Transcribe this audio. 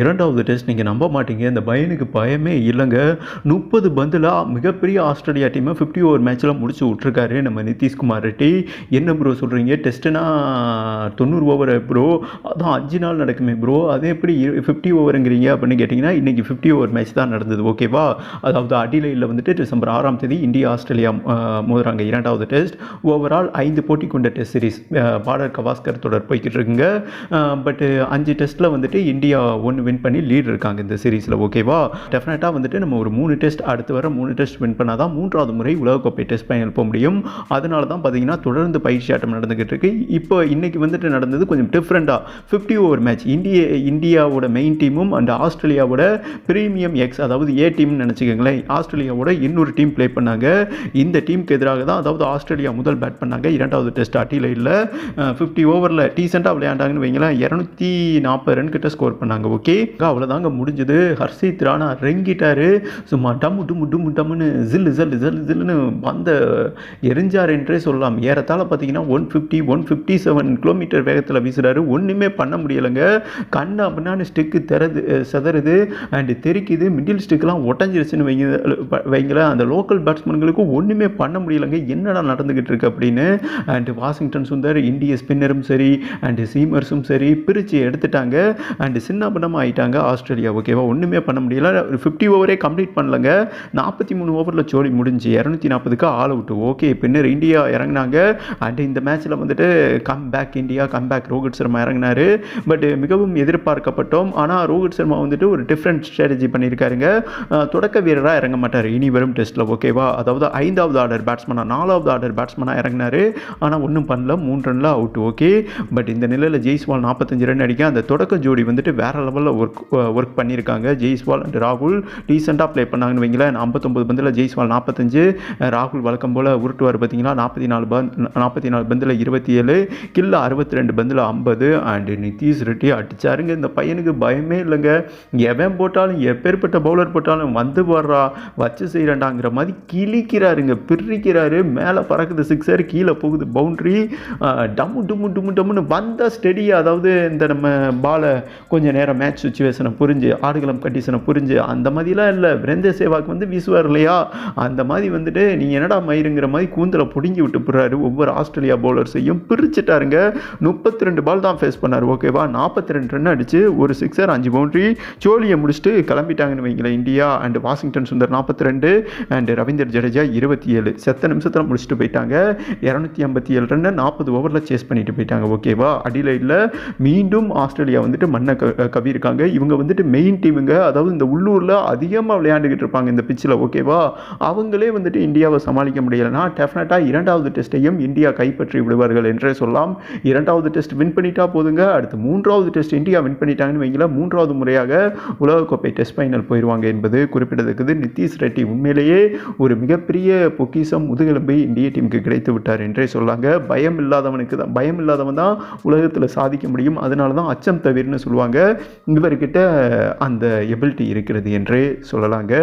இரண்டாவது டெஸ்ட் நீங்கள் நம்ப மாட்டீங்க. இந்த பையனுக்கு பயமே இல்லைங்க. முப்பது பந்தில் மிகப்பெரிய ஆஸ்திரேலியா டீமை ஃபிஃப்டி ஓவர் மேட்ச்சில் முடிச்சு விட்ருக்காரு நம்ம நிதிஷ்குமார் ரெட்டி. என்ன ப்ரோ சொல்கிறீங்க டெஸ்ட்டுனா தொண்ணூறு ஓவர் ப்ரோ அதான் அஞ்சு நாள் நடக்குமே ப்ரோ அதே எப்படி ஃபிஃப்டி ஓவருங்கிறீங்க அப்படின்னு கேட்டிங்கன்னா இன்றைக்கி ஃபிஃப்டி ஓவர் மேட்ச் தான் நடந்தது. ஓகேவா அதாவது அடிலையில் வந்துட்டு டிசம்பர் ஆறாம் தேதி இந்தியா ஆஸ்திரேலியா மோதுறாங்க இரண்டாவது டெஸ்ட். ஓவரால் ஐந்து போட்டி கொண்ட டெஸ்ட் சீரிஸ் பார்டர் கவாஸ்கர் தொடர் போய்கிட்டு இருக்குங்க. பட்டு அஞ்சு டெஸ்ட்டில் வந்துட்டு இந்தியா ஒன்று வின் பண்ணி லீட் இருக்காங்க இந்த சீரீஸில் ஓகேவா டெஃபினட்டாக வந்துட்டு நம்ம ஒரு மூணு டெஸ்ட் அடுத்து வர மூணு டெஸ்ட் வின் பண்ணால் தான் மூன்றாவது முறை உலகக்கோப்பை டெஸ்ட் பயணம் போக முடியும். அதனால தான் பார்த்தீங்கன்னா தொடர்ந்து பயிற்சி ஆட்டம் நடந்துகிட்டு இருக்கு. இப்போ இன்னைக்கு வந்துட்டு நடந்தது கொஞ்சம் டிஃப்ரெண்ட்டாக ஃபிஃப்டி ஓவர் மேட்ச் இந்திய இந்தியாவோட மெயின் டீமும் அண்ட் ஆஸ்திரேலியாவோட ப்ரீமியம் எக்ஸ் அதாவது ஏ டீம்னு நினச்சிக்கோங்களேன். ஆஸ்திரேலியாவோட இன்னொரு டீம் ப்ளே பண்ணாங்க. இந்த டீமுக்கு எதிராக தான் அதாவது ஆஸ்திரேலியா முதல் பேட் பண்ணாங்க. இரண்டாவது டெஸ்ட் அட்டியில் இல்லை. ஃபிஃப்டி ஓவரில் டீசெண்டாக விளையாண்டாங்கன்னு வைங்களேன். இரநூத்தி நாற்பது ரன் கிட்ட ஸ்கோர் பண்ணாங்க ஓகே அவ்வளோதாங்க முடிஞ்சது. ஹர்ஷித் ராணா ரெங்கிட்டாரு. சும்மா டம்மு டும்மு டும்மு டம்முன்னு ஜில்லு ஜல்லு ஜல்லு ஜில்லுன்னு வந்த எரிஞ்சார் என்றே சொல்லலாம். ஏறத்தாழ பார்த்தீங்கன்னா one fifty one fifty seven kilometre வேகத்தில் வீசுகிறாரு ஒன்றுமே பண்ண முடியலைங்க. கண்ணு அப்படின்னா ஸ்டிக்கு திறது செதறுது. அண்டு தெரிக்குது. மிடில் ஸ்டிக்லாம் ஒட்டஞ்சிருச்சுன்னு வைங்க வைங்களேன் அந்த லோக்கல் பேட்ஸ்மேன்களுக்கும் ஒன்றுமே பண்ண முடியலைங்க. என்னடா நடந்துக்கிட்டு இருக்கு அப்படின்னு. அண்டு வாஷிங்டன் சுந்தர் இந்திய ஸ்பின்னரும் சரி அண்டு சீமர்ஸும் சரி பிரித்து எடுத்துட்டாங்க. அண்டு சின்ன பின்னமாக ஆயிட்டாங்க ஆஸ்திரேலியா. ஓகேவா ஒன்றுமே பண்ண முடியல. ஒரு ஃபிஃப்டி ஓவரே கம்ப்ளீட் பண்ணலங்க. நாற்பத்தி மூணு ஓவரில் சோழி முடிஞ்சு இரநூத்தி நாற்பதுக்கு ஆல் அவுட் ஓகே பின்னர் இந்தியா இறங்குனாங்க. அண்ட் இந்த மேட்ச்சில் வந்துட்டு come back India come back Rohit Sharma இறங்கினார். பட் மிகவும் எதிர்பார்க்கப்பட்டோம். ஆனால் ரோஹித் சர்மா வந்துட்டு ஒரு டிஃப்ரெண்ட் ஸ்ட்ராட்டஜி பண்ணியிருக்காருங்க. தொடக்க வீரராக இறங்க மாட்டார். இனி வரும் டெஸ்ட்டில் ஓகேவா அதாவது ஐந்தாவது ஆர்டர் பேட்ஸ்மனாக நாலாவது ஆர்டர் பேட்ஸ்மனாக இறங்கினார். ஆனால் ஒன்றும் பண்ணல. மூணு ரனில் அவுட் ஓகே பட் இந்த நிலையில் ஜெய்ஸ்வால் நாற்பத்தஞ்சு ரன் அடிக்க அந்த தொடக்க ஜோடி வந்துட்டு வேற லெவலில் ஒர்க் ஒர்க் uh, பண்ணியிருக்காங்க. ஜெய்ஸ்வால் அண்ட் ராகுல் ரீசெண்டாக ப்ளே பண்ணாங்கன்னு வைங்களேன். ஐம்பத்தொம்பது பந்தில் ஜெய்ஸ்வால் நாற்பத்தஞ்சு ராகுல் வழக்கம் போல் உருட்டுவார் பார்த்தீங்களா? நாற்பத்தி நாலு பந்த் நாற்பத்தி நாலு பந்தில் இருபத்தி ஏழு கில்ல அறுபத்தி ரெண்டு பந்தில் ஐம்பது. அண்ட் நிதிஷ் ரெட்டி அடிச்சாருங்க. இந்த பையனுக்கு பயமே இல்லைங்க. எவன் போட்டாலும் எப்பேற்பட்ட பவுலர் போட்டாலும் வந்து வர்றா வச்சு செய்கிறண்டாங்கிற மாதிரி கிழிக்கிறாருங்க. பிரிக்கிறாரு. மேலே பறக்குது சிக்ஸர் கீழே போகுது பவுண்ட்ரி டம்மு டும்மு டும்மு டம்முன்னு வந்தால் ஸ்டெடியாக அதாவது இந்த நம்ம பாலை கொஞ்சம் நேரம் மேட்ச் சுச்சுவேஷனை புரிஞ்சு ஆடுகளம் கண்டிஷனை புரிஞ்சு அந்த மாதிரிலாம் இல்லை. விரந்த சேவாக்கு வந்து வீசுவார் இல்லையா? அந்த மாதிரி வந்துட்டு நீ என்னடா மயிருங்கிற மாதிரி கூந்தலை பிடுங்கி விட்டு போடுறாரு ஒவ்வொரு ஆஸ்திரேலியா பவுலர்ஸையும் பிரிச்சுட்டாருங்க. முப்பத்தி ரெண்டு பால் தான் ஃபேஸ் பண்ணார் ஓகேவா நாற்பத்தி ரெண்டு ரன் அடித்து ஒரு சிக்ஸர் அஞ்சு பவுண்ட்ரி சோழியை முடிச்சுட்டு கிளம்பிட்டாங்கன்னு வைங்களேன் இந்தியா அண்ட் வாஷிங்டன் சுந்தர் நாற்பத்தி ரெண்டு அண்ட் ரவீந்தர் ஜடேஜா இருபத்தி ஏழு. செத்த நிமிஷத்தில் முடிச்சுட்டு போயிட்டாங்க. இரநூத்தி ஐம்பத்தி ஏழு ரன் நாற்பது ஓவரில் சேஸ் பண்ணிட்டு போயிட்டாங்க ஓகேவா அடிலையில் மீண்டும் ஆஸ்திரேலியா வந்துட்டு மண்ணை க கவியிருக்காங்க இவங்க வந்துட்டு மெயின் டீமுங்க அதாவது இந்த உள்ளூரில் அதிகமாக விளையாண்டுக்கிட்டு இருப்பாங்க இந்த பிச்சில் ஓகேவா அவங்களே வந்துட்டு இந்தியாவை சமாளிக்க முடியலைன்னா டெஃபினட்டாக இரண்டாவது டெஸ்ட்டையும் இந்தியா கைப்பற்றி விடுவார்கள் என்றே சொல்லலாம். இரண்டாவது டெஸ்ட் வின் பண்ணிட்டா போதுங்க. அடுத்து மூன்றாவது டெஸ்ட் இந்தியா வின் பண்ணிட்டாங்கன்னு வைங்களா மூன்றாவது முறையாக உலகக்கோப்பை டெஸ்ட் ஃபைனல் போயிடுவாங்க என்பது குறிப்பிடத்தக்கது. நிதிஷ் ரெட்டி உண்மையிலேயே ஒரு மிகப்பெரிய பொக்கிஷம் முதுகெலும்பை இந்திய டீமுக்கு கிடைத்து விட்டார் என்றே சொல்லாங்க. பயம் இல்லாதவனுக்கு தான் பயம் இல்லாதவன் தான் உலகத்தில் சாதிக்க முடியும். அதனால தான் அச்சம் தவிர்னு சொல்லுவாங்க. இவர்கிட்ட அந்த எபிலிட்டி இருக்கிறது என்றே சொல்லலாங்க.